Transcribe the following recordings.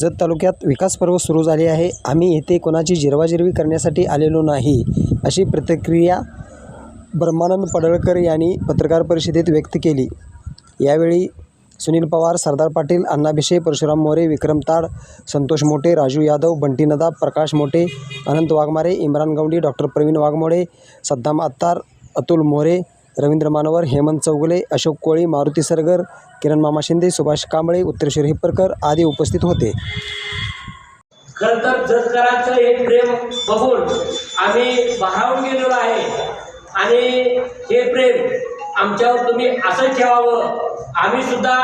जत तालुक्यात विकास पर्व सुरू झाले आहे. आम्ही येथे कोणाची जिरवाजिरवी करण्यासाठी आलेलो नाही अशी प्रतिक्रिया ब्रह्मानंद पडळकर यांनी पत्रकार परिषदेत व्यक्त केली. यावेळी सुनील पवार सरदार पाटील अण्णाभिषे परशुराम मोरे विक्रम ताड संतोष मोटे राजू यादव बंटी नदाब प्रकाश मोठे अनंत वाघमारे इम्रान गवडी डॉक्टर प्रवीण वाघमोडे सद्दाम अत्तार अतुल मोरे रवींद्र मानवर हेमंत चौगुले अशोक कोळी मारुती सरगर किरण मामा शिंदे सुभाष कांबळे उत्तरेश्वर हिप्परकर आदी उपस्थित होते. खर तर जसकरांचं हे प्रेम बघून आम्ही भारावून गेलेलो आहे. आणि हे प्रेम आमच्यावर तुम्ही असं ठेवावं. आम्ही सुद्धा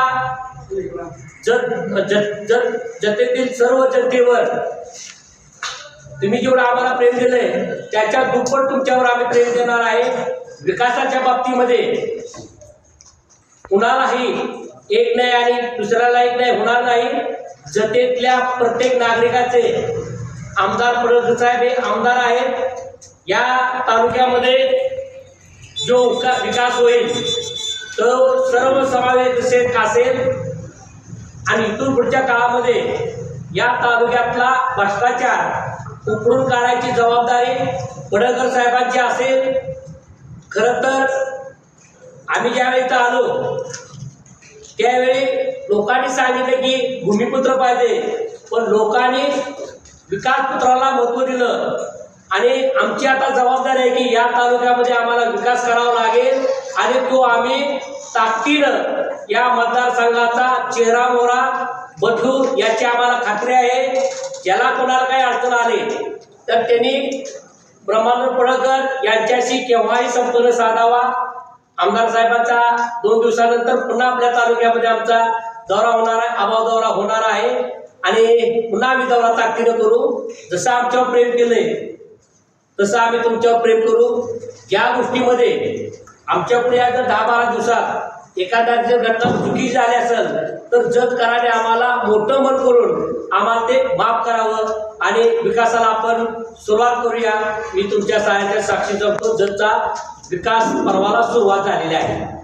जत जत जत सर्व जनतेवर तुम्ही जेवढं आम्हाला प्रेम दिलंय त्याच्या दुप्पट तुमच्यावर आम्ही प्रेम देणार आहे. विकासाच्या बाबतीमध्ये कुणालाही एक नाही आणि दुसऱ्याला एक नाही होणार नाही. जतेतल्या प्रत्येक नागरिकाचे आमदार पडळकर साहेब हे आमदार आहेत. या तालुक्यामध्ये जो विकास होईल तो सर्व समावेश असेल. आणि इथून पुढच्या काळामध्ये या तालुक्यातला भ्रष्टाचार उकळून काढायची जबाबदारी पडळकर साहेबांची असेल. खरं तर आम्ही ज्यावेळी इथं आलो त्यावेळी लोकांनी सांगितलं की भूमिपुत्र पाहिजे पण लोकांनी विकासपुत्राला महत्त्व दिलं. आणि आमची आता जबाबदारी आहे की या तालुक्यामध्ये आम्हाला विकास करावा लागेल आणि तो आम्ही ताकदीनं या मतदारसंघाचा चेहरा मोहरा बदलू याची आम्हाला खात्री आहे. ज्याला कोणाला काही अडचण आली तर त्यांनी ब्रह्मानंद पडळकर यांच्याशी केव्हाही संपर्क साधावा. आमदार साहेबांचा दोन दिवसानंतर पुन्हा आपल्या तालुक्यामध्ये आमचा दौरा होणार आहे अभाव दौरा होणार आहे. आणि पुन्हा आम्ही दौरा ताकदीनं करू. जसं आमच्यावर प्रेम केलंय तसं आम्ही तुमच्यावर प्रेम करू. या गोष्टीमध्ये आमच्या पुढे जर दहा बारा दिवसात एखाद्या जर घटना चुकी झाली असेल तर जत कराने आम्हाला मोठं मन करून आम्हाला ते माफ करावं आणि विकासाला आपण सुरुवात करूया. मी तुमच्या सहाय्याच्या साक्षीचा जपतो जतचा विकास पर्वाला सुरुवात झालेली आहे.